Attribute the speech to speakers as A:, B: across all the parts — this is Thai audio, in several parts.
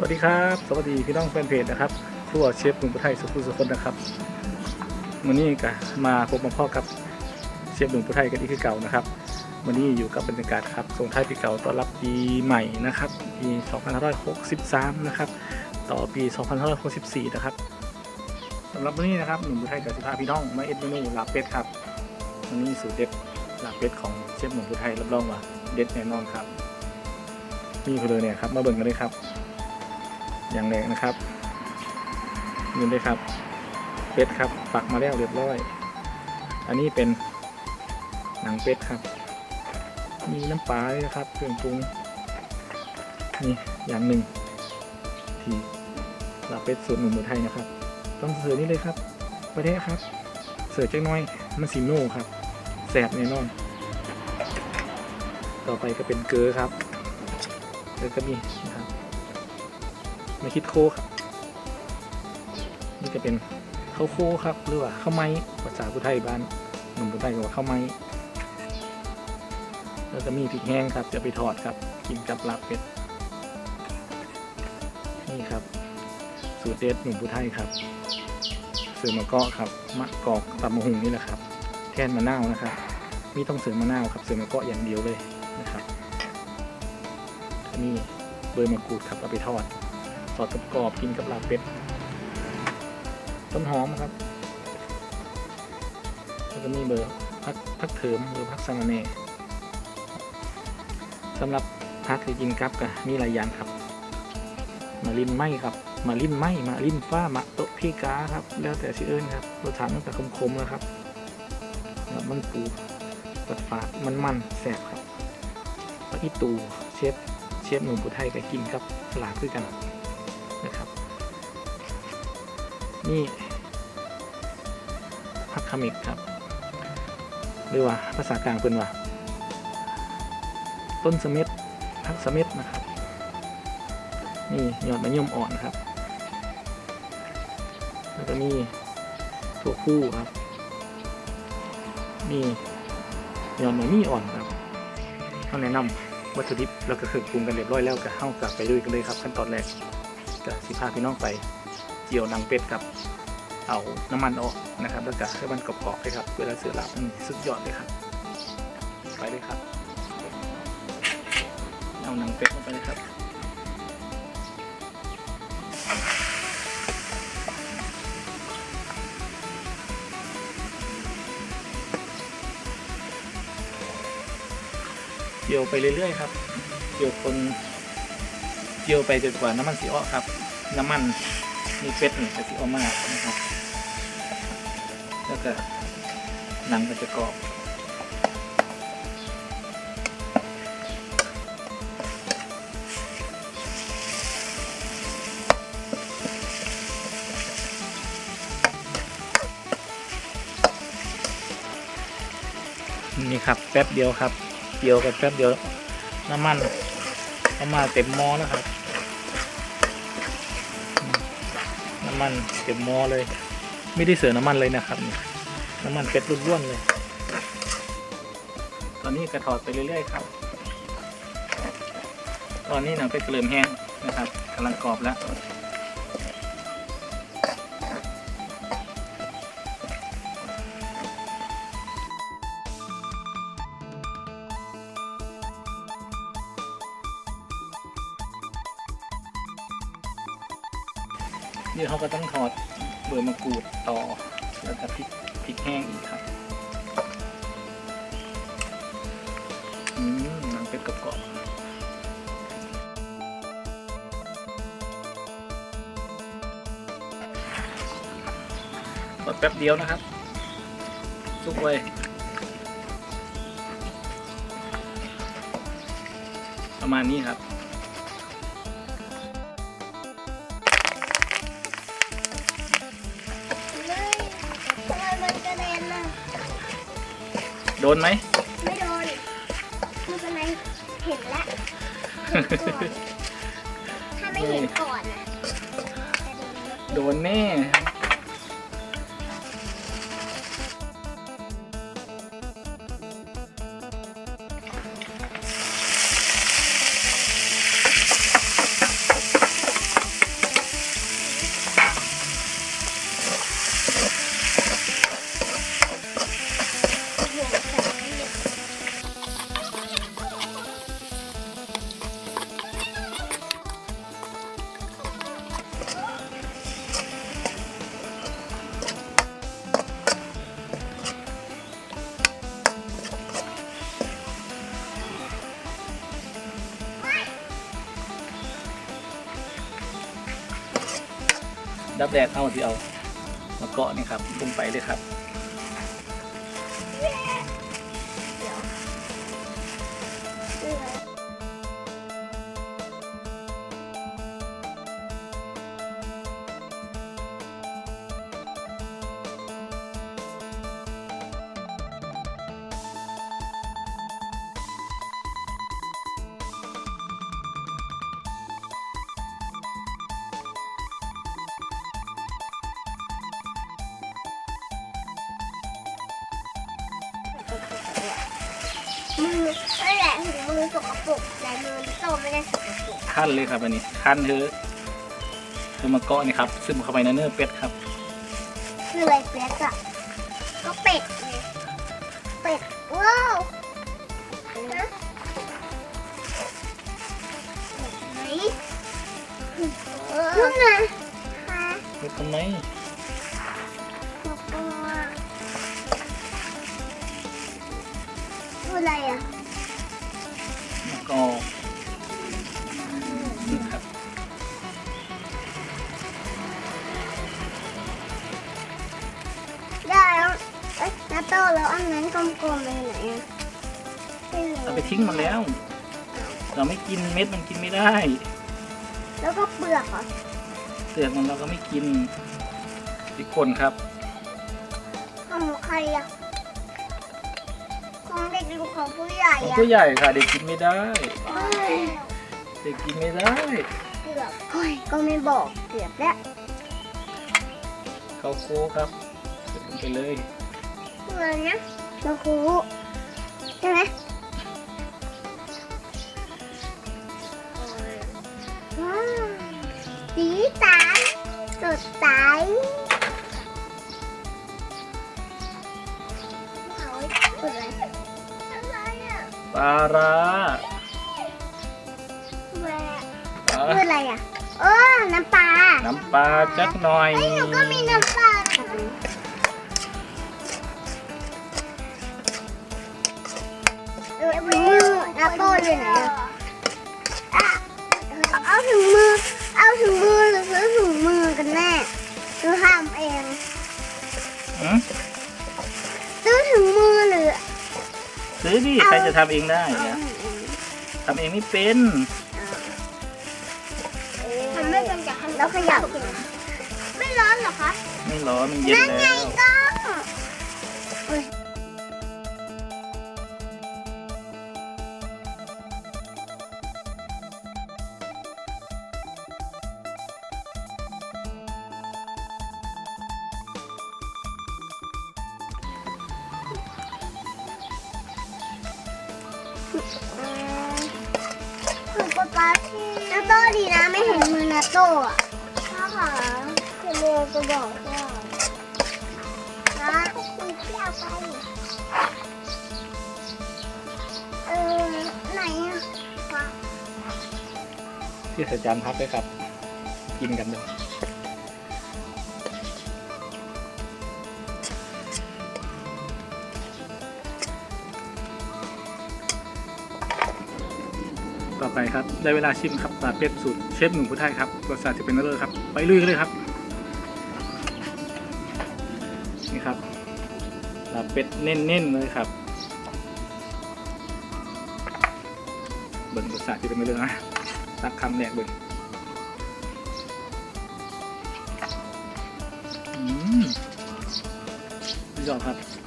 A: สวัสดีครับ สวัสดีพี่น้องแฟนเพจนะครับครัวเชฟหนุ่มผู้ไทยสุขุมสุคนนะครับวันนี้ก็มาพบมาพ่อกับเชฟหนุ่มผู้ไทยกันอีกคือเก่านะครับวันนี้อยู่กับบรรยากาศครับส่งท้ายปีเก่าต้อนรับปีใหม่นะครับปี2563นะครับต่อปี2564นะครับสำหรับวันนี้นะครับหนุ่มผู้ไทยกับสิพาพี่น้องมาเอ็ดเมนูลาบเป็ดครับวันนี้สูตรเด็ดลาบเป็ดของเชฟหนุ่มผู้ไทยรับรองว่าเด็ดแน่นอนครับนี่คือเลยเนี่ยครับมาเบิ่งกันเลยครับ อย่างแรกนะครับนี่เลยครับเป็ดครับปักมาแล้วเรียบร้อย อันนี้เป็นหนังเป็ดครับ มีน้ำปลาด้วยนะครับเครื่องปรุงนี่อย่างหนึ่งที่ลาเป็ดสูตรหนุ่มหมูไทยนะครับ ต้องเสิร์ฟนี่เลยครับประเทศครับ เสิร์ฟจักหน้อยมันสีโน่ครับแสบแน่นอน ต่อไปก็เป็นเกลือครับเกลือก็มี ไม่คิดโคครับ นี่จะเป็นข้าวโคครับ หรือว่าข้าวไม้ภาษาพุทไทยบ้านหนุ่มพุทไทยก็ว่าข้าวไม้แล้วก็มีพริกแห้งครับ จะไปทอดครับ กินกับลาบเป็ด นี่ครับ สูตรเด็ดหนุ่มพุทไทยครับเสือมะกาะครับมะกอกตำมะหุงนี่แหละครับแทนมะนาวนะครับมีต้องเสือมะนาวครับ เสือมะกาะอย่างเดียวเลยนะครับนนี้เบอร์มะกรูดครับเอาไปทอด ทอดกรอบกินกับลาบเป็ด ต้นหอมครับ แล้วก็มีเบอร์พักพักเถิมหรือพักสะระแหน่สำหรับพักที่กินกับก็มีหลายอย่างครับ มาลินไหมครับ มาลินไหมมาลินฟ้ามาโตพีกาครับ แล้วแต่ชื่อเอิญครับรสชาติมันก็คมๆนะครับแล้วมันปูปัดฝาดมันมันแสบครับปลาอีตูเชฟเชฟหนุ่มผู้ไทยก็กินกับหลาบด้วยกัน นะครับนี่พักคามิกครับหรือว่าภาษากลางเป็นว่า ต้นสม็ดพักสม็ดนะครับ นี่ยอดมะยมอ่อนครับ แล้วก็นี่ถั่วคู่ครับนี่ยอดมะมี่อ่อนครับเขาแนะนำวัตถุดิบแล้วก็เครื่องปรุงกันเรียบร้อยแล้วก็เข้ากลับไปด้วยกันเลยครับขั้นตอนแรก ก็สิพาพี่น้องไปเจียวนังเป็ดครับเอาน้ำมันออกนะครับ แล้วก็ให้มันกรอบๆเลยครับ เวลาเสือหลับมันสุดยอดเลยครับ ไปเลยครับ เอาหนังเป็ดเข้าไปเลยครับเจียวไปเรื่อยๆครับเจียวคน จียวไปจนกว่าน้ำมันสีออกครับ น้ำมันมีเป็ดนี่จะสีออมากนะครับ แล้วก็หนังก็จะกรอบนี่ครับแป๊บเดียวครับเจียวกันแป๊บเดียวน้ำมันเอามาเต็มหม้อแล้วครับำมันเก็บมอเลย ไม่ได้เสือน้ำมันเลยนะครับ น้ำมันเป็ดล้วนๆเลย ตอนนี้กระถอดไปเรื่อยๆครับ ตอนนี้หนังเป็ดกระเริ่มแห้งนะครับกำลังกรอบแล้ว นี่เขาก็ต้องถอดเบอร์มะกรูดต่อแล้วก็พริกพริกแห้งอีกครับอืมมันเป็นกรอบๆกดแป๊บเดียวนะครับสุกไว้ประมาณนี้ครับ
B: ดน
A: ไหม
B: ไม่โดนไม่เป็นไรเห็นแล้วถ้าไม่เห็นก่อนน่ะจะโดนรถ
A: โดนแน่ ดับแดดเอาที่เอามาเกาะนี่ครับลงไปเลยครับ
B: มือนั่นแหละถึงมือสกปรกแต่มือโตไม่ได้สกปรก
A: ขั้นเลยครับอันนี้ขั้นเธอเธอมาเกาะนี่ครับซึมเข้าไปในเนื้อเป็ดครับ
B: คืออะไรเป็ดอะก็เป็ดไงเป็ดว้าวนะไหนนู่นน่ะ
A: เฮ็ดทำไม
B: ตัวอะไรอะ
A: แล้วก็นี่ครับ
B: ได้แล้วเอ้ยนาโต้แล้วอันนั้นกลมๆไปไหนอะไม่รู้
A: เอาไปทิ้งมันแล้ว เราไม่กินเม็ดมันกินไม่ได้
B: แล้วก็เปลือกเหรอ
A: เปลือกมันเราก็ไม่กินอีกคนครับ
B: ของใครอะของเด็กหรือของผู้ใหญ่
A: ของ
B: อะ
A: ผู้ใหญ่ค่ะ เด็กกินไม่ได้
B: เฮ้ย
A: เด็กกินไม่ได้
B: เกือบเฮ้ยก็ไม่บอกเกือบแล้ว
A: เขาโค้ครับเสร็จลงไปเลย
B: เงินนะเราครูใช่ไหมว้าวสีสันสดใส ป
A: ลาร้า
B: แหวะ
A: อะ
B: คืออะไรอะเออน้ำปลา
A: น้ำปลาจักหน่อย
B: ไอ้ยหนูก็มีน้ำปลาเออมือน้ำโป้อยู่ไหน ซื้อ
A: ดิ
B: เอา
A: ใครจะทำเองได้
B: เอา
A: เนี่ย
B: ถุงเอง
A: ทำเองไม่เป็น
B: ทำไม่เป็นจากแล้วขยับไม่ร้อนเหรอคะ
A: ไม่ร้อนมันเย็น
B: นั่นไง
A: แล้ว
B: ก็คือป๊าป๊าที่นาโต้ดีนะไม่เห็นมือนาโต้อะพ่อค่ะคือเรือจะบอกว่านะคุณที่เอาไปเออไหนอะคะ
A: ที่ใส่จานพักไว้ครับ กินกันเลย ไปครับ ได้เวลาชิมครับปลาเป็ดสูตรเชฟหนุ่มผู้ไทยครับรสชาติจะเป็นเลิศครับ ไปลุยกันเลยครับ นี่ครับปลาเป็ดเน้นๆเลยครับเบิ่งรสชาติจะเป็นเลิศนะตักคำแรกเบิ่งอืมยอดครับ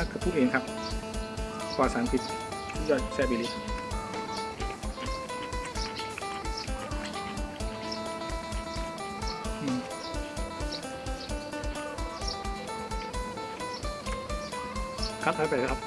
A: พักกับผู้เองครับปลอดสารพิษยอดแซบอีหลีอืมครับไปเลยครับ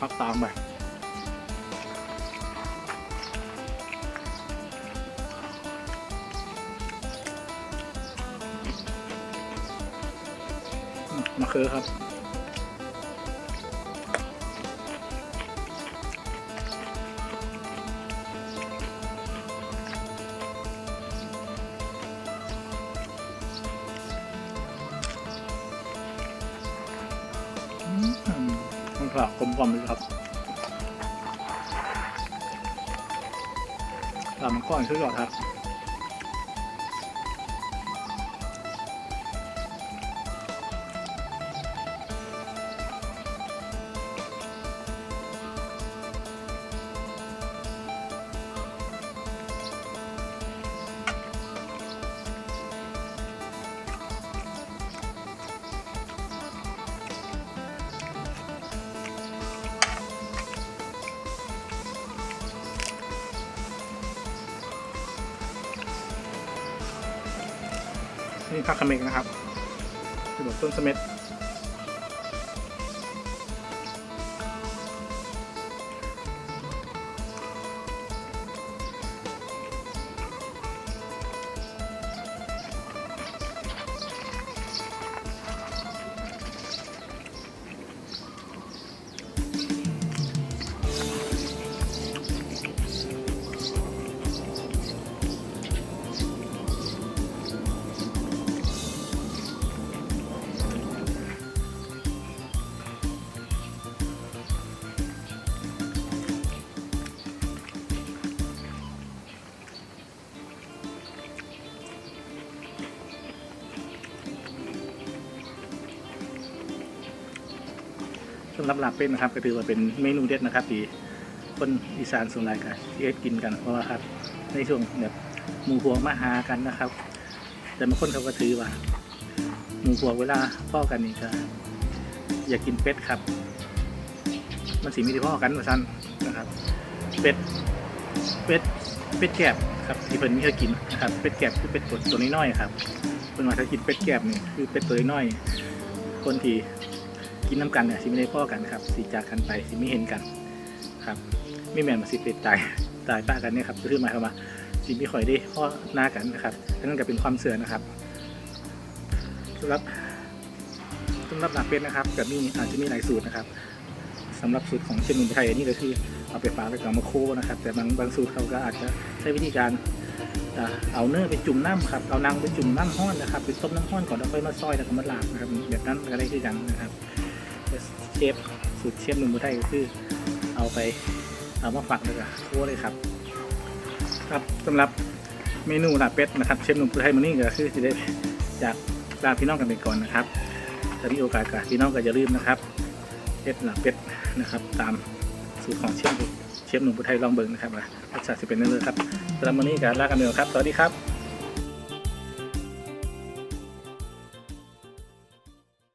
A: พักตามไป คือครับ มันผักกลมกล่อมเลยครับตามก้อนคือยอดครับ นี่ผักเมงนะครับเป็นต้นสเม็ดำหรับลาบเป็ดนะครับ ก็ถือว่าเป็นเมนูเด็ดนะครับที่คนอีสานส่วนใหญ่กันที่เอ็ดกินกันเพราะว่าครับ ในช่วงแบบหมู่พวกมาหากันนะครับ แต่บางคนเขาก็ถือว่าหมู่พวกเวลาพ่อกันนี่ก็อยากกินเป็ดครับ มันสีมีที่พ่อกันมาสั้นนะครับ เป็ดเป็ดเป็ดแกบครับที่เพิ่นมีให้กินนะครับเป็ดแกบคือเป็ดตัวตัวน้อยๆครับเพิ่นว่าถ้ากินเป็ดแกบนี่คือเป็ดตัวน้อยคนที่ กินน้ำกันเนี่ยสิไม่ได้พ่อกันครับสิจากกันไปสิไม่เห็นกันครับไม่แม่นมาสิเป็ดตายตายป้ากันเนี่ยครับคือหมายความว่าสิไม่ค่อยได้พ่อหน้ากันนะครับนั่นก็เป็นความเสื่อนะครับสำหรับสำหรับหลักเป็ดนะครับก็มีอาจจะมีหลายสูตรนะครับสำหรับสูตรของเชนุนไทยอันนี้ก็คือเอาไปฝากไว้กับมาโคนะครับ แต่บางบางสูตรเขาก็อาจจะใช้วิธีการเอาเนื้อไปจุ่มน้ำครับ เอานางไปจุ่มน้ำห้อนนะครับ ไปต้มน้ำห้อนก่อนแล้วค่อยมาซอยแล้วก็มาลาบนะครับแบบนั้นก็ได้คือกันนะครับ เชฟสูตรเชฟหนุ่มไทยก็คือ เอาไปเอามาฝักเลยกับโคเลยครับ ครับสำหรับเมนูลาเป็ดนะครับเชฟหนุ่มไทยมันนี่ก็คือจะได้จากลาพี่น้องกันไปก่อนนะครับถ้ามีโอกาสก็พี่น้องก็อย่าลืมนะครับเป็ดหลักเป็ดนะครับ ตามสูตรของเชฟเชฟหนุ่มพุทไทยลองเบิงนะครับว่ารสชาติจะเป็นยังไงครับสำหรับวันนี้ก็ลากันไปก่อนครับ สวัสดีครับ